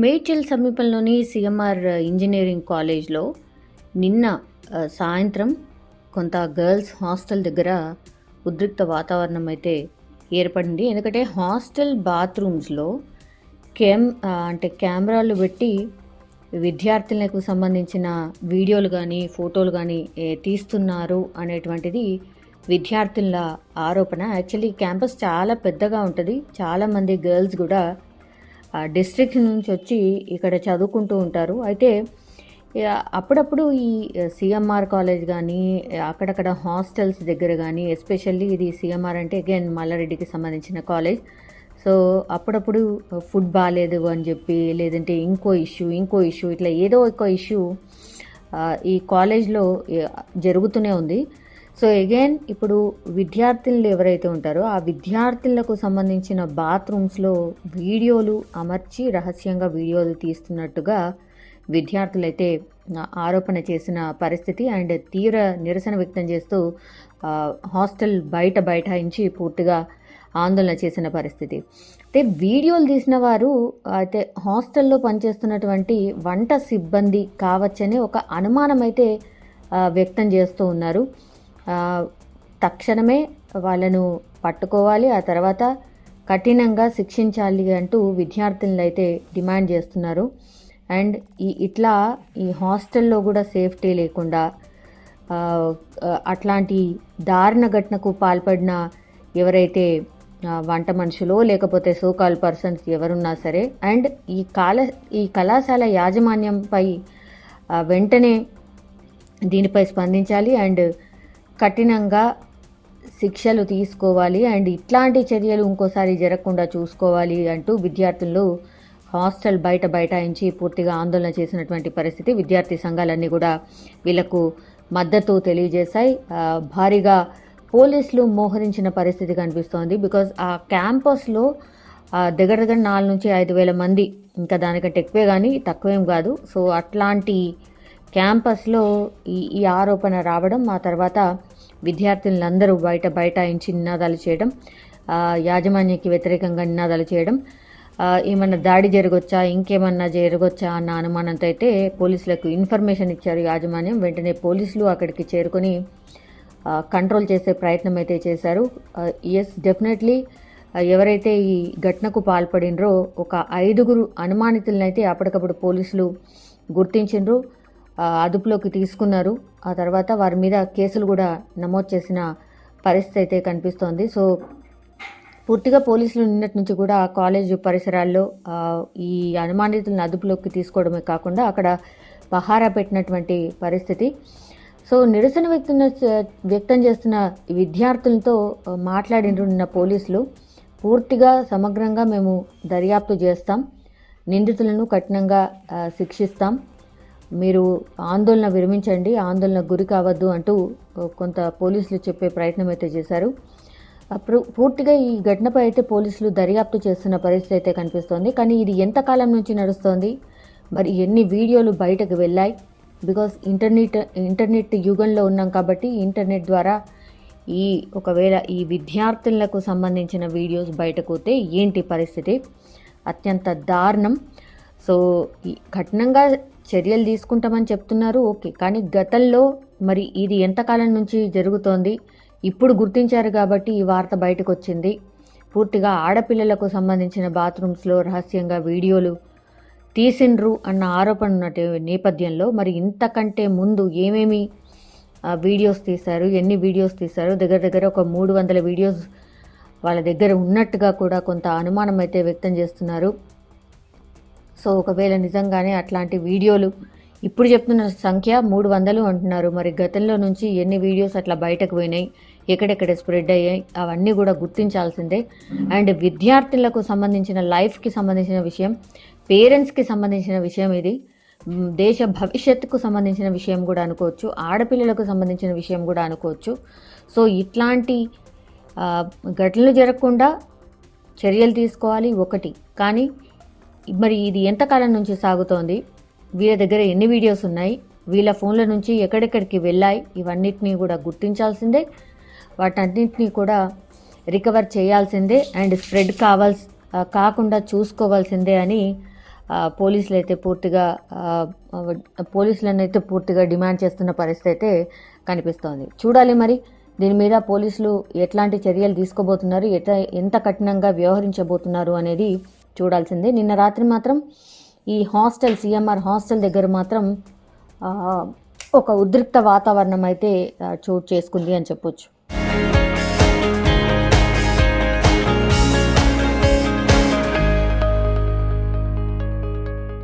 Medchal సమీపంలోని CMR engineering కాలేజ్లో నిన్న సాయంత్రం కొంత గర్ల్స్ హాస్టల్ దగ్గర ఉద్రిక్త వాతావరణం అయితే ఏర్పడింది. ఎందుకంటే హాస్టల్ బాత్రూమ్స్లో కెమ్ అంటే కెమెరాలు పెట్టి విద్యార్థులకు సంబంధించిన వీడియోలు కానీ ఫోటోలు కానీ తీస్తున్నారు అనేటువంటిది విద్యార్థుల ఆరోపణ. యాక్చువల్లీ క్యాంపస్ చాలా పెద్దగా ఉంటుంది. చాలామంది గర్ల్స్ కూడా డిస్ట్రిక్ట్ నుంచి వచ్చి ఇక్కడ చదువుకుంటూ ఉంటారు. అయితే అప్పుడప్పుడు ఈ సిఎంఆర్ కాలేజ్ కానీ అక్కడక్కడ హాస్టల్స్ దగ్గర కానీ ఎస్పెషల్లీ ఇది సిఎంఆర్ అంటే అగైన్ మల్లారెడ్డికి సంబంధించిన కాలేజ్. సో అప్పుడప్పుడు ఫుడ్ బాగాలేదు అని చెప్పి లేదంటే ఇంకో ఇష్యూ ఇంకో ఇష్యూ ఇట్లా ఏదో ఒక ఇష్యూ ఈ కాలేజ్లో జరుగుతూనే ఉంది. సో అగైన్ ఇప్పుడు విద్యార్థులు ఎవరైతే ఉంటారో ఆ విద్యార్థులకు సంబంధించిన బాత్రూమ్స్లో వీడియోలు అమర్చి రహస్యంగా వీడియోలు తీస్తున్నట్టుగా విద్యార్థులైతే ఆరోపణ చేసిన పరిస్థితి అండ్ తీవ్ర నిరసన వ్యక్తం చేస్తూ హాస్టల్ బయట బైఠాయించి పూర్తిగా ఆందోళన చేసిన పరిస్థితి. అయితే వీడియోలు తీసిన వారు అయితే హాస్టల్లో పనిచేస్తున్నటువంటి వంట సిబ్బంది కావచ్చని ఒక అనుమానం అయితే వ్యక్తం చేస్తూ ఉన్నారు. తక్షణమే వాళ్ళను పట్టుకోవాలి ఆ తర్వాత కఠినంగా శిక్షించాలి అంటూ విద్యార్థులను అయితే డిమాండ్ చేస్తున్నారు. అండ్ ఈ ఇట్లా ఈ హాస్టల్లో కూడా సేఫ్టీ లేకుండా అట్లాంటి దారుణ ఘటనకు పాల్పడిన ఎవరైతే వంట మనుషులో లేకపోతే సోకాల్ పర్సన్స్ ఎవరున్నా సరే అండ్ ఈ కాల ఈ కళాశాల యాజమాన్యంపై వెంటనే దీనిపై స్పందించాలి. అండ్ కఠినంగా శిక్షలు తీసుకోవాలి అండ్ ఇట్లాంటి చర్యలు ఇంకోసారి జరగకుండా చూసుకోవాలి అంటూ విద్యార్థులు హాస్టల్ బయట బైఠాయించి పూర్తిగా ఆందోళన చేసినటువంటి పరిస్థితి విద్యార్థి సంఘాలన్నీ కూడా వీళ్ళకు మద్దతు తెలియజేశాయి. భారీగా పోలీసులు మోహరించిన పరిస్థితి కనిపిస్తోంది. బికాజ్ ఆ క్యాంపస్లో దగ్గర దగ్గర నాలుగు నుంచి ఐదు వేల మంది. ఇంకా దానికంటే ఎక్కువే కానీ తక్కువేం కాదు. సో అట్లాంటి క్యాంపస్లో ఈ ఈ ఆరోపణ రావడం ఆ తర్వాత విద్యార్థులందరూ బయట బైఠాయించి నినాదాలు చేయడం యాజమాన్యానికి వ్యతిరేకంగా నినాదాలు చేయడం ఏమన్నా దాడి జరగొచ్చా ఇంకేమన్నా జరగొచ్చా అన్న అనుమానంతో అయితే పోలీసులకు ఇన్ఫర్మేషన్ ఇచ్చారు యాజమాన్యం. వెంటనే పోలీసులు అక్కడికి చేరుకొని కంట్రోల్ చేసే ప్రయత్నం అయితే చేశారు. ఎస్ డెఫినెట్లీ ఎవరైతే ఈ ఘటనకు పాల్పడినరో ఒక ఐదుగురు అనుమానితులనైతే అప్పటికప్పుడు పోలీసులు గుర్తించిండ్రు. అదుపులోకి తీసుకున్నారు. ఆ తర్వాత వారి మీద కేసులు కూడా నమోదు చేసిన పరిస్థితి అయితే కనిపిస్తోంది. సో పూర్తిగా పోలీసులు నిన్నటి నుంచి కూడా ఆ కాలేజ్ పరిసరాల్లో ఈ అనుమానితులను అదుపులోకి తీసుకోవడమే కాకుండా అక్కడ పహారా పెట్టినటువంటి పరిస్థితి. సో నిరసన వ్యక్తం వ్యక్తం చేస్తున్న విద్యార్థులతో మాట్లాడి మాట్లాడిన పోలీసులు. పూర్తిగా సమగ్రంగా మేము దర్యాప్తు చేస్తాం. నిందితులను కఠినంగా శిక్షిస్తాం. మీరు ఆందోళన విరమించండి ఆందోళన గురి కావద్దు అంటూ కొంత పోలీసులు చెప్పే ప్రయత్నం అయితే చేశారు. అప్పుడు పూర్తిగా ఈ ఘటనపై అయితే పోలీసులు దర్యాప్తు చేస్తున్న పరిస్థితి అయితే కనిపిస్తోంది. కానీ ఇది ఎంతకాలం నుంచి నడుస్తోంది? మరి ఎన్ని వీడియోలు బయటకు వెళ్ళాయి? బికాస్ ఇంటర్నెట్ ఇంటర్నెట్ యుగంలో ఉన్నాం కాబట్టి ఇంటర్నెట్ ద్వారా ఈ ఒకవేళ ఈ విద్యార్థులకు సంబంధించిన వీడియోస్ బయటకు పోతే ఏంటి పరిస్థితి? అత్యంత దారుణం. సో ఈ కఠినంగా చర్యలు తీసుకుంటామని చెప్తున్నారు ఓకే. కానీ గతంలో మరి ఇది ఎంతకాలం నుంచి జరుగుతోంది? ఇప్పుడు గుర్తించారు కాబట్టి ఈ వార్త బయటకు వచ్చింది పూర్తిగా ఆడపిల్లలకు సంబంధించిన బాత్రూమ్స్లో రహస్యంగా వీడియోలు తీసిండ్రు అన్న ఆరోపణ ఉన్న నేపథ్యంలో మరి ఇంతకంటే ముందు ఏమేమి ఆ, వీడియోస్ తీశారు? ఎన్ని వీడియోస్ తీశారు? దగ్గర దగ్గర ఒక మూడు వందల వీడియోస్ వాళ్ళ దగ్గర ఉన్నట్టుగా కూడా కొంత అనుమానం అయితే వ్యక్తం చేస్తున్నారు. సో ఒకవేళ నిజంగానే అట్లాంటి వీడియోలు ఇప్పుడు చెప్తున్న సంఖ్య మూడు వందలు అంటున్నారు. మరి గతంలో నుంచి ఎన్ని వీడియోస్ అట్లా బయటకు పోయినాయి? ఎక్కడెక్కడ స్ప్రెడ్ అయ్యాయి? అవన్నీ కూడా గుర్తించాల్సిందే. అండ్ విద్యార్థులకు సంబంధించిన లైఫ్కి సంబంధించిన విషయం పేరెంట్స్కి సంబంధించిన విషయం ఇది. దేశ భవిష్యత్తుకు సంబంధించిన విషయం కూడా అనుకోవచ్చు. ఆడపిల్లలకు సంబంధించిన విషయం కూడా అనుకోవచ్చు. సో ఇట్లాంటి ఘటనలు జరగకుండా చర్యలు తీసుకోవాలి ఒకటి. కానీ మరి ఇది ఎంతకాలం నుంచి సాగుతోంది? వీళ్ళ దగ్గర ఎన్ని వీడియోస్ ఉన్నాయి? వీళ్ళ ఫోన్ల నుంచి ఎక్కడెక్కడికి వెళ్ళాయి? ఇవన్నిటినీ కూడా గుర్తించాల్సిందే. వాటన్నిటినీ కూడా రికవర్ చేయాల్సిందే అండ్ స్ప్రెడ్ కావాల్సి కాకుండా చూసుకోవాల్సిందే అని పోలీసులు అయితే పూర్తిగా పోలీసులను అయితే పూర్తిగా డిమాండ్ చేస్తున్న పరిస్థితి అయితే కనిపిస్తోంది. చూడాలి మరి దీని మీద పోలీసులు ఎట్లాంటి చర్యలు తీసుకోబోతున్నారు ఎట ఎంత కఠినంగా వ్యవహరించబోతున్నారు అనేది చూడాల్సిందే. నిన్న రాత్రి మాత్రం ఈ హాస్టల్ సిఎంఆర్ హాస్టల్ దగ్గర మాత్రం ఒక ఉద్రిక్త వాతావరణం అయితే చోటు చేసుకుంది అని చెప్పొచ్చు.